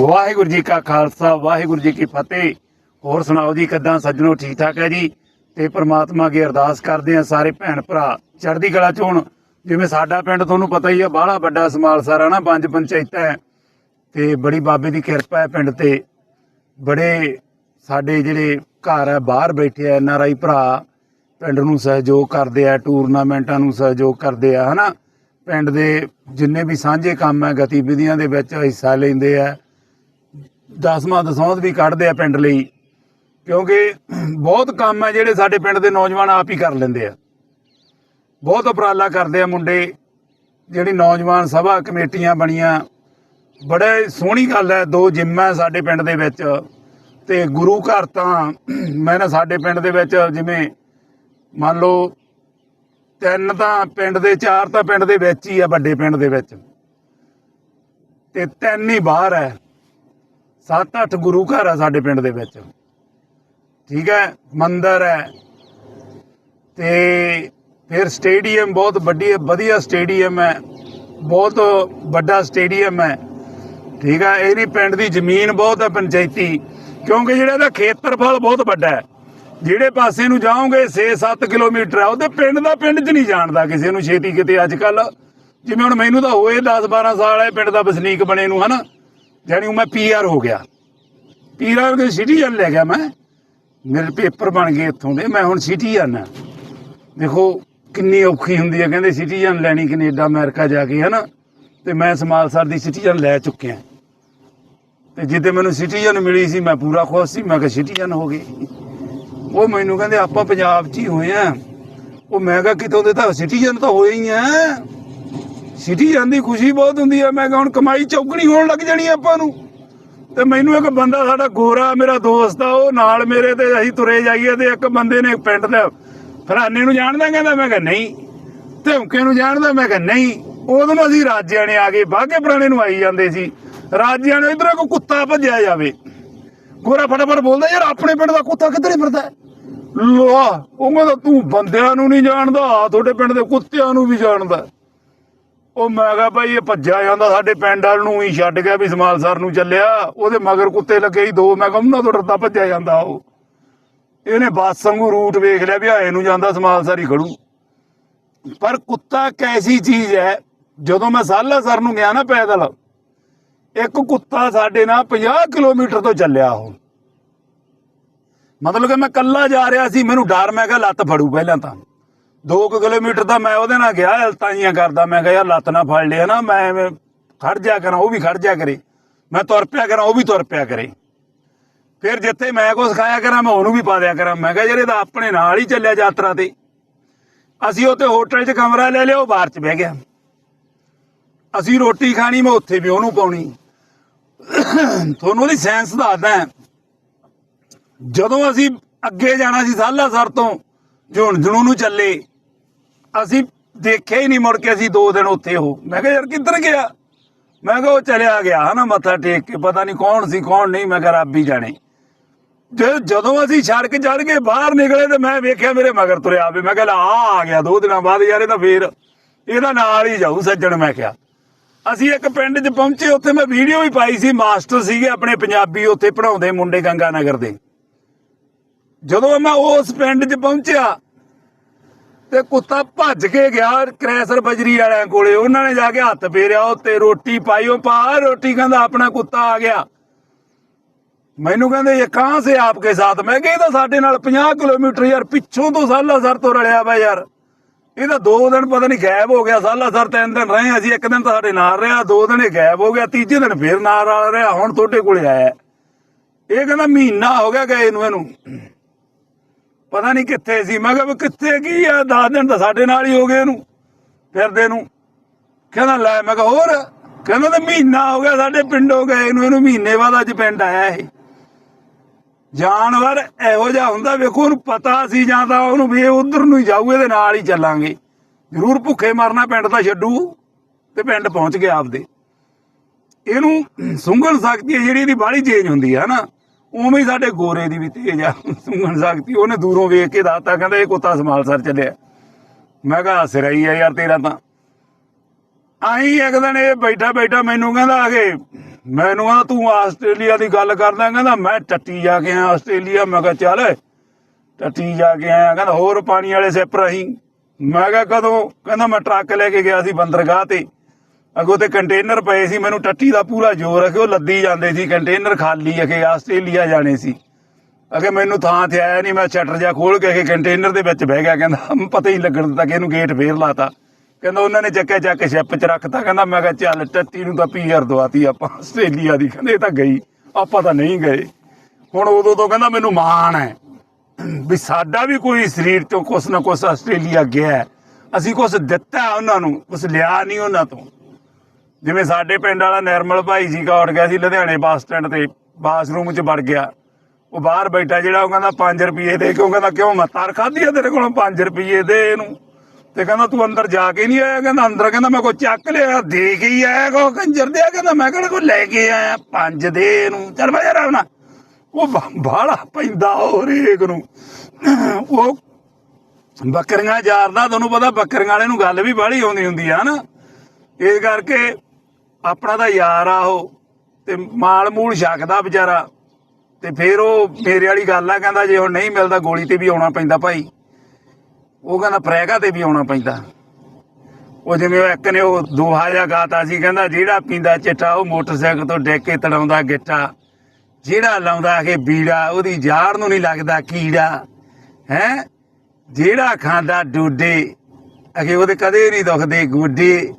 ਵਾਹਿਗੁਰੂ ਜੀ ਕਾ ਖਾਲਸਾ, ਵਾਹਿਗੁਰੂ ਜੀ ਕੀ ਫਤਿਹ। ਹੋਰ ਸੁਣਾਓ ਜੀ, ਕਿੱਦਾਂ? ਸੱਜਣੋ ਠੀਕ ਠਾਕ ਹੈ ਜੀ? ਤੇ ਪ੍ਰਮਾਤਮਾ ਅੱਗੇ ਅਰਦਾਸ ਕਰਦੇ ਆ ਸਾਰੇ ਭੈਣ ਭਰਾ। ਚੜ੍ਹਦੀ ਕਲਾ ਚ ਹੋਣ। ਜਿਵੇਂ ਸਾਡਾ ਪਿੰਡ ਤੁਹਾਨੂੰ ਪਤਾ ਹੀ ਆ, ਬਾਹਲਾ ਵੱਡਾ ਸਮਾਲਸਰ ਆ ਨਾ, ਪੰਜ ਪੰਚਾਇਤਾਂ ਹੈ। ਤੇ ਬੜੀ ਬਾਬੇ ਦੀ ਕਿਰਪਾ ਹੈ ਪਿੰਡ ਤੇ। ਬੜੇ ਸਾਡੇ ਜਿਹੜੇ ਘਰ ਹੈ, ਬਾਹਰ ਬੈਠੇ ਆ ਐਨ ਆਰ ਆਈ ਭਰਾ। ਪਿੰਡ ਨੂੰ ਸਹਿਯੋਗ ਕਰਦੇ ਆ, ਟੂਰਨਾਮੈਂਟਾਂ ਨੂੰ ਸਹਿਯੋਗ ਕਰਦੇ ਆ, ਹਨਾ? ਪਿੰਡ ਦੇ ਜਿੰਨੇ ਵੀ ਸਾਂਝੇ ਕੰਮ ਹੈ, ਗਤੀਵਿਧੀਆਂ ਦੇ ਵਿੱਚ ਹਿੱਸਾ ਲੈਂਦੇ ਆ। ਦਸਵਾਂ ਦਸੌਂਦ ਵੀ ਕੱਢਦੇ ਆ ਪਿੰਡ ਲਈ। ਕਿਉਂਕਿ ਬਹੁਤ ਕੰਮ ਹੈ ਜਿਹੜੇ ਸਾਡੇ ਪਿੰਡ ਦੇ ਨੌਜਵਾਨ ਆਪ ਹੀ ਕਰ ਲੈਂਦੇ ਆ। ਬਹੁਤ ਉਪਰਾਲਾ ਕਰਦੇ ਆ ਮੁੰਡੇ। ਜਿਹੜੀ ਨੌਜਵਾਨ ਸਭਾ ਕਮੇਟੀਆਂ ਬਣੀਆਂ। ਬੜੇ ਸੋਹਣੀ ਗੱਲ ਹੈ, ਦੋ ਜਿੰਮ ਹੈ ਸਾਡੇ ਪਿੰਡ ਦੇ ਵਿੱਚ। ਤੇ ਗੁਰੂ ਘਰ ਤਾਂ ਮੈਂ ਨਾ ਸਾਡੇ ਪਿੰਡ ਦੇ ਵਿੱਚ ਜਿਵੇਂ ਮੰਨ ਲਓ ਤਿੰਨ ਤਾਂ ਪਿੰਡ ਦੇ, ਚਾਰ ਤਾਂ ਪਿੰਡ ਦੇ ਵਿੱਚ ਹੀ ਆ ਵੱਡੇ ਪਿੰਡ ਦੇ ਵਿੱਚ। ਤੇ ਤਿੰਨ ਹੀ ਬਾਹਰ ਹੈ। ਸੱਤ ਅੱਠ ਗੁਰੂ ਘਰ ਆ ਸਾਡੇ ਪਿੰਡ ਦੇ ਵਿੱਚ। ਠੀਕ ਹੈ, ਮੰਦਿਰ ਹੈ। ਤੇ ਫਿਰ ਸਟੇਡੀਅਮ ਬਹੁਤ ਵੱਡੀ, ਵਧੀਆ ਸਟੇਡੀਅਮ ਹੈ। ਬਹੁਤ ਵੱਡਾ ਸਟੇਡੀਅਮ ਹੈ। ਠੀਕ ਹੈ ਇਹਦੀ ਪਿੰਡ ਦੀ ਜ਼ਮੀਨ ਬਹੁਤ ਹੈ, ਪੰਚਾਇਤੀ। ਕਿਉਂਕਿ ਜਿਹੜਾ ਇਹਦਾ ਖੇਤਰਫਲ ਬਹੁਤ ਵੱਡਾ ਹੈ। ਜਿਹੜੇ ਪਾਸੇ ਨੂੰ ਜਾਓਗੇ 6-7 ਕਿਲੋਮੀਟਰ ਹੈ ਉਹਦੇ ਪਿੰਡ ਦਾ ਪਿੰਡ 'ਚ ਨਹੀਂ ਜਾਣਦਾ ਕਿਸੇ ਨੂੰ ਛੇਤੀ ਕਿਤੇ। ਅੱਜ ਕੱਲ ਜਿਵੇਂ ਹੁਣ ਮੈਨੂੰ ਤਾਂ ਹੋਏ 10-12 ਸਾਲ ਹੈ ਪਿੰਡ ਦਾ ਵਸਨੀਕ ਬਣੇ ਨੂੰ, ਹਨਾ? ਜਾਣੀ ਮੈਂ ਪੀਆਰ ਹੋ ਗਿਆ। ਪੀਆਰ ਦੇ ਸਿਟੀਜ਼ਨ ਲੈ ਗਿਆ ਮੈਂ। ਮੇਰੇ ਪੇਪਰ ਬਣ ਗਏ ਇੱਥੋਂ ਦੇ, ਮੈਂ ਹੁਣ ਸਿਟੀਜ਼ਨ ਆ ਦੇਖੋ, ਕਿੰਨੀ ਔਖੀ ਹੁੰਦੀ ਹੈ, ਕਹਿੰਦੇ ਸਿਟੀਜ਼ਨ ਲੈਣੀ ਕੈਨੇਡਾ, ਅਮਰੀਕਾ ਜਾ ਕੇ, ਹਨਾ? ਤੇ ਮੈਂ ਸਮਾਲਸਰ ਦੀ ਸਿਟੀਜ਼ਨ ਲੈ ਚੁੱਕਿਆ। ਤੇ ਜਿੱਦੇ ਮੈਨੂੰ ਸਿਟੀਜ਼ਨ ਮਿਲੀ ਸੀ, ਮੈਂ ਪੂਰਾ ਖੁਸ਼ ਸੀ, ਮੈਂ ਕਿ ਸਿਟੀਜ਼ਨ ਹੋ ਗਈ ਉਹ ਮੈਨੂੰ ਕਹਿੰਦੇ, ਆਪਾਂ ਪੰਜਾਬ 'ਚ ਹੀ ਹੋਏ ਆ। ਉਹ ਮੈਂ ਕਿਹਾ, ਕਿਤੋਂ ਦੇ ਤਾਂ ਸਿਟੀਜ਼ਨ ਤਾਂ ਹੋਏ ਹੀ ਆ। ਸਿਟੀਜ਼ਨ ਦੀ ਖੁਸ਼ੀ ਬਹੁਤ ਹੁੰਦੀ ਆ। ਮੈਂ ਕਿਹਾ, ਹੁਣ ਕਮਾਈ ਚੌਗਣੀ ਹੋਣ ਲੱਗ ਜਾਣੀ ਆਪਾਂ ਨੂੰ? ਤੇ ਮੈਨੂੰ ਇੱਕ ਬੰਦਾ ਸਾਡਾ ਗੋਰਾ, ਮੇਰਾ ਦੋਸਤ ਆ, ਉਹ ਨਾਲ ਮੇਰੇ ਤੇ ਅਸੀਂ ਤੁਰੇ ਜਾਈਏ ਤੇ ਇੱਕ ਬੰਦੇ ਨੇ ਪਿੰਡ ਦੇ ਫਰਾਨੇ ਨੂੰ ਜਾਣਦਾ, ਕਹਿੰਦਾ, ਮੈਂ ਕਿਹਾ, ਨਹੀਂ। ਧਮਕੇ ਨੂੰ ਜਾਣਦਾ, ਮੈਂ ਕਿਹਾ, ਨਹੀਂ। ਉਦੋਂ ਅਸੀਂ ਰਾਜਿਆਂ ਨੇ ਆ ਗਏ ਬਾਗੇ ਪੁਰਾਣੇ ਨੂੰ ਆਈ ਜਾਂਦੇ ਸੀ। ਰਾਜਿਆਂ ਨੇ ਇਧਰ ਕੋ ਕੁੱਤਾ ਭੱਜਿਆ ਜਾਵੇ। ਗੋਰਾ ਫਟਾਫਟ ਬੋਲਦਾ, ਯਾਰ, ਆਪਣੇ ਪਿੰਡ ਦਾ ਕੁੱਤਾ ਕਿੱਧਰੇ ਫਿਰਦਾ? ਹੈ? ਉਹ ਕਹਿੰਦਾ ਤੂੰ ਬੰਦਿਆਂ ਨੂੰ ਨਹੀਂ ਜਾਣਦਾ ਤੁਹਾਡੇ ਪਿੰਡ ਦੇ ਕੁੱਤਿਆਂ ਨੂੰ ਵੀ ਜਾਣਦਾ। ਉਹ ਮੈਂ ਕਿਹਾ ਭਾਈ ਇਹ ਭੱਜਿਆ ਜਾਂਦਾ ਸਾਡੇ ਪਿੰਡ ਵਾਲ ਨੂੰ ਹੀ ਛੱਡ ਗਿਆ ਵੀ ਸਮਾਲਸਰ ਨੂੰ ਚੱਲਿਆ। ਉਹਦੇ ਮਗਰ ਕੁੱਤੇ ਲੱਗੇ ਹੀ ਦੋ, ਮੈਂ ਕਿਹਾ ਉਹਨਾਂ ਤੋਂ ਡਰਦਾ ਭੱਜਿਆ ਜਾਂਦਾ ਉਹ। ਇਹਨੇ ਬੱਸ ਵਾਂਗੂ ਰੂਟ ਵੇਖ ਲਿਆ ਵੀ ਹਾਏ ਨੂੰ ਜਾਂਦਾ ਸਮਾਲਸਰ ਹੀ ਖੜੂ। ਪਰ ਕੁੱਤਾ ਕੈਸੀ ਚੀਜ਼ ਹੈ, ਜਦੋਂ ਮੈਂ ਸਾਲਾਸਰ ਨੂੰ ਗਿਆ ਨਾ ਪੈਦਲ, ਇੱਕ ਕੁੱਤਾ ਸਾਡੇ ਨਾਲ 50 ਕਿਲੋਮੀਟਰ ਤੋਂ ਚੱਲਿਆ ਉਹ। ਮਤਲਬ ਕਿ ਮੈਂ ਕੱਲਾ ਜਾ ਰਿਹਾ ਸੀ, ਮੈਨੂੰ ਡਰ, ਮੈਂ ਕਿਹਾ ਲੱਤ ਫੜੂ ਪਹਿਲਾਂ ਤਾਂ। 2 ਕਿਲੋਮੀਟਰ ਦਾ ਮੈਂ ਉਹਦੇ ਨਾਲ ਗਿਆ ਹਲਤਾਈਆਂ ਕਰਦਾ, ਮੈਂ ਕਿਹਾ, ਯਾਰ, ਲੱਤ ਨਾ ਫੜ ਲਿਆ ਨਾ, ਮੈਂ ਐਵੇਂ ਖੜ ਜਾ ਕਰਾਂ, ਉਹ ਵੀ ਖੜ ਜਾ ਕਰੇ। ਮੈਂ ਤੁਰ ਪਿਆ ਕਰਾਂ, ਉਹ ਵੀ ਤੁਰ ਪਿਆ ਕਰੇ। ਫਿਰ ਜਿੱਥੇ ਮੈਂ ਕੁਛ ਖਾਇਆ ਕਰਾਂ, ਮੈਂ ਉਹਨੂੰ ਵੀ ਪਾ ਦਿਆ ਕਰਾਂ। ਮੈਂ ਕਿਹਾ, ਯਾਰ ਇਹ ਆਪਣੇ ਨਾਲ ਹੀ ਚੱਲਿਆ ਯਾਤਰਾ ਤੇ। ਅਸੀਂ ਉੱਥੇ ਹੋਟਲ 'ਚ ਕਮਰਾ ਲੈ ਲਿਆ, ਉਹ ਬਾਹਰ 'ਚ ਬਹਿ ਗਿਆ। ਅਸੀਂ ਰੋਟੀ ਖਾਣੀ, ਮੈਂ ਉੱਥੇ ਵੀ ਉਹਨੂੰ ਪਾਉਣੀ। ਤੁਹਾਨੂੰ ਉਹਦੀ ਸੈਂਸ ਦੱਸਦਾ ਜਦੋਂ ਅਸੀਂ ਅੱਗੇ ਜਾਣਾ ਸੀ ਸਾਲਾਸਰ ਤੋਂ ਝੁੰਝਣੂ ਨੂੰ ਚੱਲੇ ਅਸੀਂ ਦੇਖਿਆ ਹੀ ਨਹੀਂ ਮੁੜ ਕੇ ਅਸੀਂ ਦੋ ਦਿਨ ਉੱਥੇ ਹੋ ਮੈਂ ਕਿਹਾ ਯਾਰ ਕਿੱਧਰ ਗਿਆ? ਮੈਂ ਕਿਹਾ ਉਹ ਚਲਿਆ ਗਿਆ ਹਨਾ ਮੱਥਾ ਟੇਕ ਕੇ, ਪਤਾ ਨਹੀਂ ਕੌਣ ਸੀ, ਕੌਣ ਨਹੀਂ, ਮੈਂ ਕਿਹਾ ਰੱਬ ਹੀ ਜਾਣੇ। ਜਦੋਂ ਅਸੀਂ ਸੜਕ ਚੜ ਕੇ ਬਾਹਰ ਨਿਕਲੇ ਤੇ ਮੈਂ ਵੇਖਿਆ ਮੇਰੇ ਮਗਰ ਤੁਰਿਆ ਆਵੇ ਮੈਂ ਕਿਹਾ ਲੈ ਆ ਆ ਗਿਆ ਦੋ ਦਿਨਾਂ ਬਾਅਦ ਯਾਰ, ਇਹ ਤਾਂ ਫੇਰ ਇਹਦਾ ਨਾਲ ਹੀ ਜਾਊ ਸੱਜਣ, ਮੈਂ ਕਿਹਾ। ਅਸੀਂ ਇੱਕ ਪਿੰਡ 'ਚ ਪਹੁੰਚੇ, ਉੱਥੇ ਮੈਂ ਵੀਡੀਓ ਵੀ ਪਾਈ ਸੀ, ਮਾਸਟਰ ਸੀਗੇ ਆਪਣੇ ਪੰਜਾਬੀ ਉੱਥੇ ਪੜਾਉਂਦੇ ਮੁੰਡੇ ਗੰਗਾ ਨਗਰ ਦੇ। ਜਦੋਂ ਮੈਂ ਉਸ ਪਿੰਡ 'ਚ ਪਹੁੰਚਿਆ ਤੇ ਕੁੱਤਾ ਭੱਜ ਕੇ ਗਿਆ ਕ੍ਰੈਸਰ ਬਜਰੀ ਵਾਲਿਆਂ ਕੋਲੇ। ਉਹਨਾਂ ਨੇ ਜਾ ਕੇ ਹੱਥ ਫੇਰਿਆ, ਉੱਤੇ ਰੋਟੀ ਪਾਈ, ਉਹ ਪਾ ਰੋਟੀ ਕਹਿੰਦਾ ਆਪਣਾ ਕੁੱਤਾ ਆ ਗਿਆ। ਮੈਨੂੰ ਕਹਿੰਦੇ, ਇਹ ਕਹਾਂ ਸੇ ਆਪਕੇ ਸਾਥ? ਮੈਂ ਕਿਹਾ, ਇਹ ਤਾਂ ਸਾਡੇ ਨਾਲ 50 ਕਿਲੋਮੀਟਰ ਯਾਰ, ਪਿੱਛੋਂ ਤੋਂ ਸਾਲਾਸਰ ਤੋਂ ਰਲਿਆ ਵਾ ਯਾਰ। ਇਹ ਤਾਂ ਦੋ ਦਿਨ ਪਤਾ ਨਹੀਂ ਗਾਇਬ ਹੋ ਗਿਆ, ਸਾਲਾਸਰ ਤਿੰਨ ਦਿਨ ਰਹੇ ਅਸੀਂ ਇੱਕ ਦਿਨ ਤਾਂ ਸਾਡੇ ਨਾਲ ਰਿਹਾ, ਦੋ ਦਿਨ ਇਹ ਗਾਇਬ ਹੋ ਗਿਆ, ਤੀਜੇ ਦਿਨ ਫੇਰ ਨਾਲ ਆ ਰਿਹਾ ਹੁਣ ਤੁਹਾਡੇ ਕੋਲੇ ਆਇਆ। ਇਹ ਕਹਿੰਦਾ, ਮਹੀਨਾ ਹੋ ਗਿਆ ਗਏ ਨੂੰ ਇਹਨੂੰ। ਪਤਾ ਨਹੀਂ ਕਿੱਥੇ ਸੀ। ਮੈਂ ਕਿਹਾ ਕਿੱਥੇ ਕੀ ਆ? 10 ਦਿਨ ਤਾਂ ਸਾਡੇ ਨਾਲ ਹੀ ਹੋ ਗਏ ਇਹਨੂੰ, ਫਿਰਦੇ ਨੂੰ। ਕਹਿੰਦਾ, ਲੈ, ਮੈਂ ਕਿਹਾ, ਹੋਰ? ਕਹਿੰਦਾ, ਤੇ ਮਹੀਨਾ ਹੋ ਗਿਆ, ਸਾਡੇ ਪਿੰਡੋਂ ਗਏ ਨੂੰ ਇਹਨੂੰ ਮਹੀਨੇ ਬਾਅਦ ਅੱਜ ਪਿੰਡ ਆਇਆ ਇਹ। ਜਾਨਵਰ ਇਹੋ ਜਿਹਾ ਹੁੰਦਾ, ਵੇਖੋ, ਉਹਨੂੰ ਪਤਾ ਸੀ ਜਾਂ ਤਾਂ ਉਹਨੂੰ ਵੀ ਉਧਰ ਨੂੰ ਹੀ ਜਾਊ, ਇਹਦੇ ਨਾਲ ਹੀ ਚੱਲਾਂਗੇ। ਜ਼ਰੂਰ ਭੁੱਖੇ ਮਰਨਾ, ਪਿੰਡ ਤਾਂ ਛੱਡੂ, ਤੇ ਪਿੰਡ ਪਹੁੰਚ ਗਿਆ ਆਪਦੇ। ਇਹਨੂੰ ਸੁੰਘਣ ਸ਼ਕਤੀ ਹੈ ਜਿਹੜੀ ਇਹਦੀ ਬਾਹਲੀ ਚੇਂਜ ਹੁੰਦੀ ਹੈ ਨਾ ਉਵੇਂ ਹੀ ਸਾਡੇ ਗੋਰੇ ਦੀ ਵੀ ਤੇਜ ਆ ਸੁੰਘਣ ਸ਼ਕਤੀ ਉਹਨੇ ਦੂਰੋਂ ਵੇਖ ਕੇ ਦੱਸਤਾ, ਕਹਿੰਦਾ ਇਹ ਕੁੱਤਾ ਸਮਾਲਸਰ ਚੱਲਿਆ। ਮੈਂ ਕਿਹਾ, ਹੱਸ ਰਹੀ ਆ ਯਾਰ ਤੇਰਾ ਤਾਂ। ਆਈ ਇੱਕ ਦਿਨ ਇਹ ਬੈਠਾ ਬੈਠਾ ਮੈਨੂੰ ਕਹਿੰਦਾ ਆ ਕੇ, ਮੈਨੂੰ ਕਹਿੰਦਾ, ਤੂੰ ਆਸਟ੍ਰੇਲੀਆ ਦੀ ਗੱਲ ਕਰਦਾ, ਕਹਿੰਦਾ, ਮੈਂ ਟੱਟੀ ਜਾ ਕੇ ਆਇਆ ਆਸਟ੍ਰੇਲੀਆ, ਮੈਂ ਕਿਹਾ, ਚੱਲ, ਟੱਟੀ ਜਾ ਕੇ ਆਇਆ, ਕਹਿੰਦਾ, ਹੋਰ ਪਾਣੀ ਵਾਲੇ ਸਿਪਰ ਅਸੀਂ ਮੈਂ ਕਿਹਾ, ਕਦੋਂ? ਕਹਿੰਦਾ, ਮੈਂ ਟਰੱਕ ਲੈ ਕੇ ਗਿਆ ਸੀ ਬੰਦਰਗਾਹ ਤੇ। ਅੱਗੋਂ ਤੇ ਕੰਟੇਨਰ ਪਏ ਸੀ, ਮੈਨੂੰ ਟੱਟੀ ਦਾ ਪੂਰਾ ਜ਼ੋਰ ਹੈ ਕਿ ਉਹ ਲੱਦੀ ਜਾਂਦੇ ਸੀ ਕੰਟੇਨਰ ਖਾਲੀ ਅਖੇ ਆਸਟ੍ਰੇਲੀਆ ਜਾਣੇ ਸੀ। ਅਗੇ ਮੈਨੂੰ ਥਾਂ ਤੇ ਆਇਆ ਨਹੀਂ ਮੈਂ ਸ਼ਟਰ ਜਾ ਖੋਲ ਕੇ ਅਖੇ ਕੰਟੇਨਰ ਦੇ ਵਿੱਚ ਬਹਿ ਗਿਆ, ਕਹਿੰਦਾ ਪਤਾ ਹੀ ਲੱਗਣ ਦਿੱਤਾ ਕਿ ਇਹਨੂੰ ਗੇਟ ਫੇਰ ਲਾਤਾ। ਕਹਿੰਦਾ, ਉਹਨਾਂ ਨੇ ਚੱਕਿਆ, ਚੱਕ ਸ਼ਿਪ 'ਚ ਰੱਖਤਾ, ਕਹਿੰਦਾ, ਮੈਂ ਕਿਹਾ, ਚੱਲ, ਟੱਟੀ ਨੂੰ ਤਾਂ ਪੀਆਰ ਦਵਾਤੀ ਆਪਾਂ ਆਸਟ੍ਰੇਲੀਆ ਦੀ, ਕਹਿੰਦੇ ਤਾਂ ਗਈ, ਆਪਾਂ ਤਾਂ ਨਹੀਂ ਗਏ। ਹੁਣ ਉਦੋਂ ਤੋਂ ਕਹਿੰਦਾ, ਮੈਨੂੰ ਮਾਣ ਹੈ ਵੀ ਸਾਡਾ ਵੀ ਕੋਈ ਸਰੀਰ ਤੋਂ ਕੁਛ ਨਾ ਕੁਛ ਆਸਟ੍ਰੇਲੀਆ ਗਿਆ ਅਸੀਂ ਕੁਛ ਦਿੱਤਾ ਉਹਨਾਂ ਨੂੰ, ਕੁਛ ਲਿਆ ਨਹੀਂ ਉਹਨਾਂ ਤੋਂ। ਜਿਵੇਂ ਸਾਡੇ ਪਿੰਡ ਵਾਲਾ ਨਿਰਮਲ ਭਾਈ ਜੀ ਕੌੜ ਗਿਆ ਸੀ ਲੁਧਿਆਣੇ ਬੱਸ ਸਟੈਂਡ ਤੇ, ਬਾਥਰੂਮ 'ਚ ਵੜ ਗਿਆ। ਉਹ ਬਾਹਰ ਬੈਠਾ ਜਿਹੜਾ ਉਹ ਕਹਿੰਦਾ 5 ਰੁਪਏ ਦੇ ਕਿਉਂ ਕਹਿੰਦਾ ਕਿਉਂ ਮੈਂ ਤਾਰ ਖਾਧੀ ਆ ਤੇਰੇ ਕੋਲੋਂ 5 ਰੁਪਏ ਦੇ ਇਹਨੂੰ? ਤੇ ਕਹਿੰਦਾ ਤੂੰ ਅੰਦਰ ਜਾ ਕੇ ਨਹੀਂ ਆਇਆ? ਕਹਿੰਦਾ ਅੰਦਰ, ਕਹਿੰਦਾ ਮੈਂ ਕੋਈ ਚੱਕ ਲਿਆ ਦੇ ਕੇ ਹੀ ਆਇਆ ਕੋ ਕੰਜਰ ਦੇ ਕਹਿੰਦਾ ਮੈਂ ਕਿਹੜਾ ਕੋਈ ਲੈ ਕੇ ਆਇਆ? ਪੰਜ ਦੇ ਇਹਨੂੰ। ਚੱਲ ਬਜਾ ਰਾਵਣਾ ਉਹ ਬਾਹਲਾ ਪੈਂਦਾ ਉਹ ਰੇਕ ਨੂੰ। ਉਹ ਬੱਕਰੀਆਂ ਜਾਰਦਾ, ਤੁਹਾਨੂੰ ਪਤਾ ਬੱਕਰੀਆਂ ਵਾਲੇ ਨੂੰ ਗੱਲ ਵੀ ਬਾਹਲੀ ਆਉਂਦੀ ਹੁੰਦੀ ਆ ਨਾ ਇਸ ਕਰਕੇ ਆਪਣਾ ਤਾਂ ਯਾਰ ਆ ਉਹ, ਤੇ ਮਾਲ ਮੂਲ ਛਕਦਾ ਵਿਚਾਰਾ, ਤੇ ਫੇਰ ਉਹ ਮੇਰੇ ਵਾਲੀ ਗੱਲ ਆ, ਕਹਿੰਦਾ ਜੇ ਹੁਣ ਨਹੀਂ ਮਿਲਦਾ ਗੋਲੀ ਤੇ ਵੀ ਆਉਣਾ ਪੈਂਦਾ ਭਾਈ। ਉਹ ਕਹਿੰਦਾ ਪ੍ਰੈਗਾ ਤੇ ਵੀ ਆਉਣਾ ਪੈਂਦਾ। ਉਹ ਜਿਵੇਂ ਇੱਕ ਨੇ ਉਹ ਦੋਹਾ ਜਿਹਾ ਗਾਤਾ ਸੀ, ਕਹਿੰਦਾ ਜਿਹੜਾ ਪੀਂਦਾ ਚਿੱਟਾ, ਉਹ ਮੋਟਰਸਾਈਕਲ ਤੋਂ ਡਿੱਗ ਕੇ ਤੜਾਉਂਦਾ ਗਿੱਟਾ। ਜਿਹੜਾ ਲਾਉਂਦਾ ਕਿ ਬੀੜਾ, ਉਹਦੀ ਜਾੜ ਨੂੰ ਨਹੀਂ ਲੱਗਦਾ ਕੀੜਾ। ਹੈ? ਜਿਹੜਾ ਖਾਂਦਾ ਡੋਡੇ ਅਗੇ ਉਹਦੇ ਕਦੇ ਨਹੀਂ ਦੁਖਦੇ ਗੋਡੇ।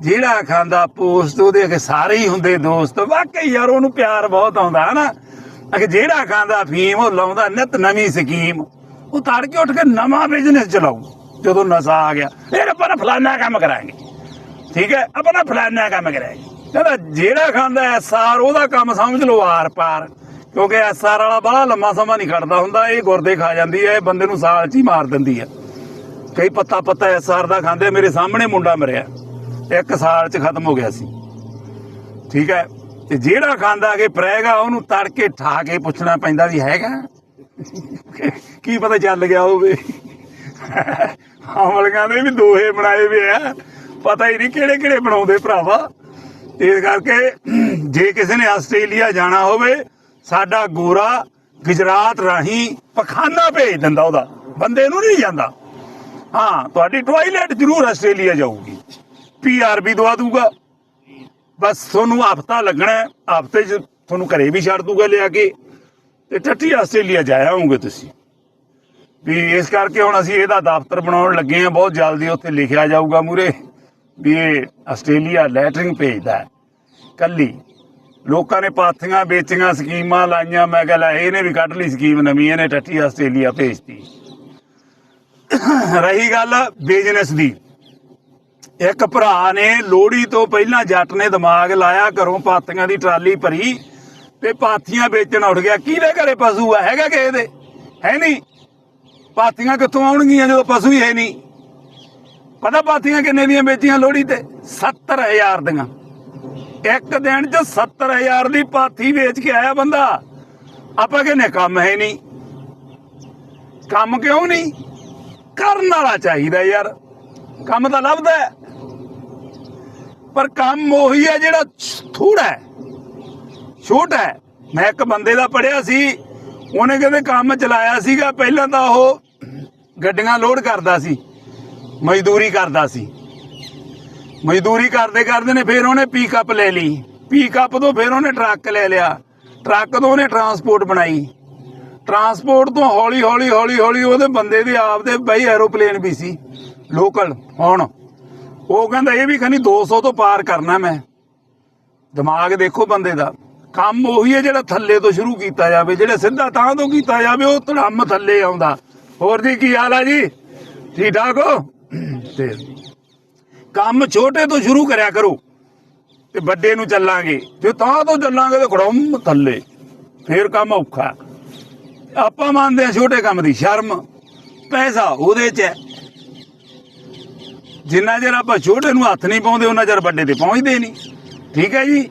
ਜਿਹੜਾ ਖਾਂਦਾ ਪੋਸਟ ਉਹਦੇ ਅਗੇ ਸਾਰੇ ਹੀ ਹੁੰਦੇ ਦੋਸਤ। ਵਾਕਈ ਯਾਰ, ਉਹਨੂੰ ਪਿਆਰ ਬਹੁਤ ਆਉਂਦਾ, ਹਨਾ? ਅਗੇ ਜਿਹੜਾ ਖਾਂਦਾ ਫੀਮ, ਉਹ ਲਾਉਂਦਾ ਨਿਤ ਨਵੀਂ ਸਕੀਮ। ਉਹ ਤੜਕੇ ਉੱਠ ਕੇ ਨਵਾਂ ਬਿਜ਼ਨਸ ਚਲਾਉ ਜਦੋਂ ਨਸ਼ਾ ਆ ਗਿਆ, ਫਿਰ ਆਪਾਂ ਫਲਾਨਾ ਕੰਮ ਕਰਾਂਗੇ। ਠੀਕ ਹੈ? ਆਪਣਾ ਫਲਾਨਾ ਕੰਮ ਕਰਾਂਗੇ। ਕਹਿੰਦਾ ਜਿਹੜਾ ਖਾਂਦਾ ਐਸਆਰ ਉਹਦਾ ਕੰਮ ਸਮਝ ਲਓ ਆਰ ਪਾਰ ਕਿਉਂਕਿ ਐਸਆਰ ਵਾਲਾ ਬੜਾ ਲੰਮਾ ਸਮਾਂ ਨਹੀਂ ਖੜਦਾ ਹੁੰਦਾ। ਇਹ ਗੁਰਦੇ ਖਾ ਜਾਂਦੀ ਹੈ, ਇਹ ਬੰਦੇ ਨੂੰ ਸਾਲ ਚ ਹੀ ਮਾਰ ਦਿੰਦੀ ਹੈ। ਕਈ ਪੱਤਾ ਪੱਤਾ ਐਸਆਰ ਦਾ ਖਾਂਦੇ, ਮੇਰੇ ਸਾਹਮਣੇ ਮੁੰਡਾ ਮਰਿਆ। ਇੱਕ ਸਾਲ ਚ ਖਤਮ ਹੋ ਗਿਆ ਸੀ। ਠੀਕ ਹੈ? ਤੇ ਜਿਹੜਾ ਖਾਂਦਾ ਕਿ ਪ੍ਰੈਗਾ ਉਹਨੂੰ ਤੜਕੇ ਠਾ ਕੇ ਪੁੱਛਣਾ ਪੈਂਦਾ ਵੀ ਹੈਗਾ? ਕੀ ਪਤਾ ਚੱਲ ਗਿਆ ਹੋਵੇ। ਅਮਲਗਾਂ ਦੇ ਵੀ ਦੋਹੇ ਬਣਾਏ ਵੇ ਆ। ਪਤਾ ਹੀ ਨਹੀਂ ਕਿਹੜੇ ਕਿਹੜੇ ਬਣਾਉਂਦੇ ਭਰਾਵਾ। ਇਸ ਕਰਕੇ ਜੇ ਕਿਸੇ ਨੇ ਆਸਟ੍ਰੇਲੀਆ ਜਾਣਾ ਹੋਵੇ, ਸਾਡਾ ਗੋਰਾ ਗੁਜਰਾਤ ਰਾਹੀਂ ਪਖਾਨਾ ਭੇਜ ਦਿੰਦਾ ਉਹਦਾ। ਬੰਦੇ ਨੂੰ ਨਹੀਂ ਜਾਂਦਾ। ਹਾਂ, ਤੁਹਾਡੀ ਟਵਾਈਲੈਟ ਜ਼ਰੂਰ ਆਸਟ੍ਰੇਲੀਆ ਜਾਊਗੀ। ਪੀਆਰ ਵੀ ਦਵਾ ਦੂਗਾ ਬਸ ਤੁਹਾਨੂੰ ਹਫਤਾ ਲੱਗਣਾ ਹਫ਼ਤੇ 'ਚ ਤੁਹਾਨੂੰ ਘਰੇ ਵੀ ਛੱਡ ਦੂਗਾ ਲਿਆ ਕੇ। ਤੇ ਟੱਟੀ ਆਸਟ੍ਰੇਲੀਆ ਜਾਇਆ ਆਉਂਗੇ ਤੁਸੀਂ। ਵੀ ਇਸ ਕਰਕੇ ਹੁਣ ਅਸੀਂ ਇਹਦਾ ਦਫ਼ਤਰ ਬਣਾਉਣ ਲੱਗੇ ਆ ਬਹੁਤ ਜਲਦੀ ਉੱਥੇ ਲਿਖਿਆ ਜਾਊਗਾ ਮੂਰੇ ਵੀ ਇਹ ਆਸਟ੍ਰੇਲੀਆ ਲੈਟਰਿੰਗ ਭੇਜਦਾ ਹੈ। ਕੱਲੀ। ਲੋਕਾਂ ਨੇ ਪਾਥੀਆਂ ਵੇਚੀਆਂ, ਸਕੀਮਾਂ ਲਾਈਆਂ। ਮੈਂ ਕਿਹਾ ਲੈ, ਇਹਨੇ ਵੀ ਕੱਢ ਲਈ ਸਕੀਮ ਨਵੀਂ। ਇਹਨੇ ਟੱਟੀ ਆਸਟ੍ਰੇਲੀਆ ਭੇਜਤੀ। ਰਹੀ ਗੱਲ ਬਿਜ਼ਨਸ ਦੀ। ਇੱਕ ਭਰਾ ਨੇ ਲੋਹੜੀ ਤੋਂ ਪਹਿਲਾਂ ਜੱਟ ਨੇ ਦਿਮਾਗ ਲਾਇਆ, ਘਰੋਂ ਪਾਥੀਆਂ ਦੀ ਟਰਾਲੀ ਭਰੀ ਤੇ ਪਾਥੀਆਂ ਵੇਚਣ ਉੱਠ ਗਿਆ। ਕਿਹਦੇ ਘਰੇ ਪਸ਼ੂ ਆ? ਹੈਗਾ ਕਿਸੇ ਦੇ? ਹੈ ਨਹੀਂ। ਪਾਥੀਆਂ ਕਿੱਥੋਂ ਆਉਣਗੀਆਂ ਜਦੋਂ ਪਸ਼ੂ ਹੀ ਹੈ ਨਹੀਂ? ਪਤਾ ਪਾਥੀਆਂ ਕਿੰਨੇ ਦੀਆਂ ਵੇਚੀਆਂ ਲੋਹੜੀ ਤੇ? 70000 ਦੀਆਂ। ਇੱਕ ਦਿਨ 'ਚ 70000 ਦੀ ਪਾਥੀ ਵੇਚ ਕੇ ਆਇਆ ਬੰਦਾ। ਆਪਾਂ ਕਹਿੰਦੇ ਕੰਮ ਹੈ ਨਹੀਂ। ਕੰਮ ਕਿਉਂ ਨਹੀਂ? ਕਰਨ ਵਾਲਾ ਚਾਹੀਦਾ ਯਾਰ। ਕੰਮ ਤਾਂ ਲੱਭਦਾ ਪਰ ਕੰਮ ਉਹੀ ਹੈ ਜਿਹੜਾ ਥੋੜਾ ਹੈ। ਛੋਟਾ ਹੈ। ਮੈਂ ਇੱਕ ਬੰਦੇ ਦਾ ਪੜਿਆ ਸੀ। ਉਹਨੇ ਕਹਿੰਦੇ ਕੰਮ ਚਲਾਇਆ ਸੀਗਾ। ਪਹਿਲਾਂ ਤਾਂ ਉਹ ਗੱਡੀਆਂ ਲੋਡ ਕਰਦਾ ਸੀ। ਮਜ਼ਦੂਰੀ ਕਰਦਾ ਸੀ। ਮਜ਼ਦੂਰੀ ਕਰਦੇ ਕਰਦੇ ਨੇ ਫਿਰ ਉਹਨੇ ਪੀਕਅਪ ਲੈ ਲਈ। ਪੀਕਅਪ ਤੋਂ ਫਿਰ ਉਹਨੇ ਟਰੱਕ ਲੈ ਲਿਆ। ਟਰੱਕ ਤੋਂ ਉਹਨੇ ਟਰਾਂਸਪੋਰਟ ਬਣਾਈ। ਟਰਾਂਸਪੋਰਟ ਤੋਂ ਹੌਲੀ ਹੌਲੀ ਹੌਲੀ ਹੌਲੀ ਉਹਦੇ ਬੰਦੇ ਦੇ ਆਪਦੇ ਬਈ ਐਰੋਪਲੇਨ ਵੀ ਸੀ। ਲੋਕਲ ਹੁਣ ਉਹ ਕਹਿੰਦਾ ਇਹ ਵੀ ਕਹਿੰਦੀ 200 ਤੋਂ ਪਾਰ ਕਰਨਾ ਮੈਂ। ਦਿਮਾਗ ਦੇਖੋ ਬੰਦੇ ਦਾ। ਕੰਮ ਉਹੀ ਹੈ ਜਿਹੜਾ ਥੱਲੇ ਤੋਂ ਸ਼ੁਰੂ ਕੀਤਾ ਜਾਵੇ, ਜਿਹੜਾ ਸਿੱਧਾ ਤਾਂ ਤੋਂ ਕੀਤਾ ਜਾਵੇ, ਉਹ ਧੜਮ ਥੱਲੇ ਆਉਂਦਾ। ਹੋਰ ਜੀ, ਕੀ ਹਾਲ ਆ ਜੀ? ਠੀਕ ਠਾਕ ਹੋ? ਤੇ ਕੰਮ ਛੋਟੇ ਤੋਂ ਸ਼ੁਰੂ ਕਰਿਆ ਕਰੋ ਤੇ ਵੱਡੇ ਨੂੰ ਚੱਲਾਂਗੇ। ਜੇ ਤਾਂ ਤੋਂ ਚੱਲਾਂਗੇ ਤੇ ਖੜਮ ਥੱਲੇ। ਫੇਰ ਕੰਮ ਔਖਾ। ਆਪਾਂ ਮੰਨਦੇ ਆ ਛੋਟੇ ਕੰਮ ਦੀ ਸ਼ਰਮ। ਪੈਸਾ ਉਹਦੇ 'ਚ ਹੈ। ਜਿੰਨਾ ਚਿਰ ਆਪਾਂ ਛੋਟੇ ਨੂੰ ਹੱਥ ਨਹੀਂ ਪਾਉਂਦੇ, ਉਹਨਾਂ ਚਿਰ ਵੱਡੇ ਤੇ ਪਹੁੰਚਦੇ ਨਹੀਂ। ਠੀਕ ਹੈ ਜੀ?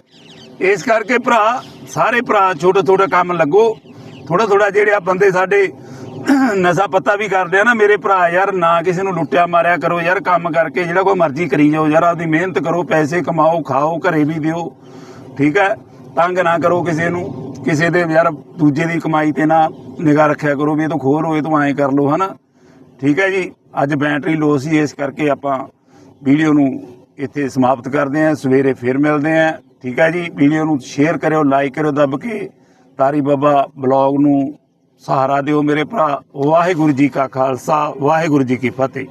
ਇਸ ਕਰਕੇ ਭਰਾ, ਸਾਰੇ ਭਰਾ ਛੋਟੇ ਛੋਟੇ ਕੰਮ ਲੱਗੋ। ਥੋੜਾ ਥੋੜਾ ਜਿਹੜੇ ਆ ਬੰਦੇ ਸਾਡੇ ਨਸ਼ਾ ਪੱਤਾ ਵੀ ਕਰਦੇ ਆ ਨਾ, ਮੇਰੇ ਭਰਾ ਯਾਰ, ਨਾ ਕਿਸੇ ਨੂੰ ਲੁੱਟਿਆ ਮਾਰਿਆ ਕਰੋ ਯਾਰ, ਕੰਮ ਕਰਕੇ ਜਿਹੜਾ ਕੋਈ ਮਰਜ਼ੀ ਕਰੀ ਜਾਓ ਯਾਰ, ਆਪਦੀ ਮਿਹਨਤ ਕਰੋ, ਪੈਸੇ ਕਮਾਓ, ਖਾਓ, ਘਰੇ ਵੀ ਦਿਓ। ਠੀਕ ਹੈ? ਤੰਗ ਨਾ ਕਰੋ ਕਿਸੇ ਨੂੰ। ਕਿਸੇ ਦੇ ਯਾਰ ਦੂਜੇ ਦੀ ਕਮਾਈ ਤੇ ਨਾ ਨਿਗਾਹ ਰੱਖਿਆ ਕਰੋ ਵੀ ਇਹ ਤੋਂ ਖੋਲ ਹੋਏ ਤੂੰ ਐਂ ਕਰ ਲਓ, ਹਨਾ? ਠੀਕ ਹੈ ਜੀ। ਅੱਜ ਬੈਟਰੀ ਲੋ ਸੀ, ਇਸ ਕਰਕੇ ਆਪਾਂ ਵੀਡੀਓ ਨੂੰ ਇੱਥੇ ਸਮਾਪਤ ਕਰਦੇ ਹਾਂ। ਸਵੇਰੇ ਫਿਰ ਮਿਲਦੇ ਹਾਂ। ਠੀਕ ਹੈ ਜੀ। ਵੀਡੀਓ ਨੂੰ ਸ਼ੇਅਰ ਕਰਿਓ ਲਾਈਕ ਕਰਿਓ, ਦੱਬ ਕੇ ਤਾਰੀ ਬਾਬਾ ਬਲੌਗ ਨੂੰ ਸਹਾਰਾ ਦਿਓ ਮੇਰੇ ਭਰਾ। ਵਾਹਿਗੁਰੂ ਜੀ ਕਾ ਖਾਲਸਾ, ਵਾਹਿਗੁਰੂ ਜੀ ਕੀ ਫਤਿਹ।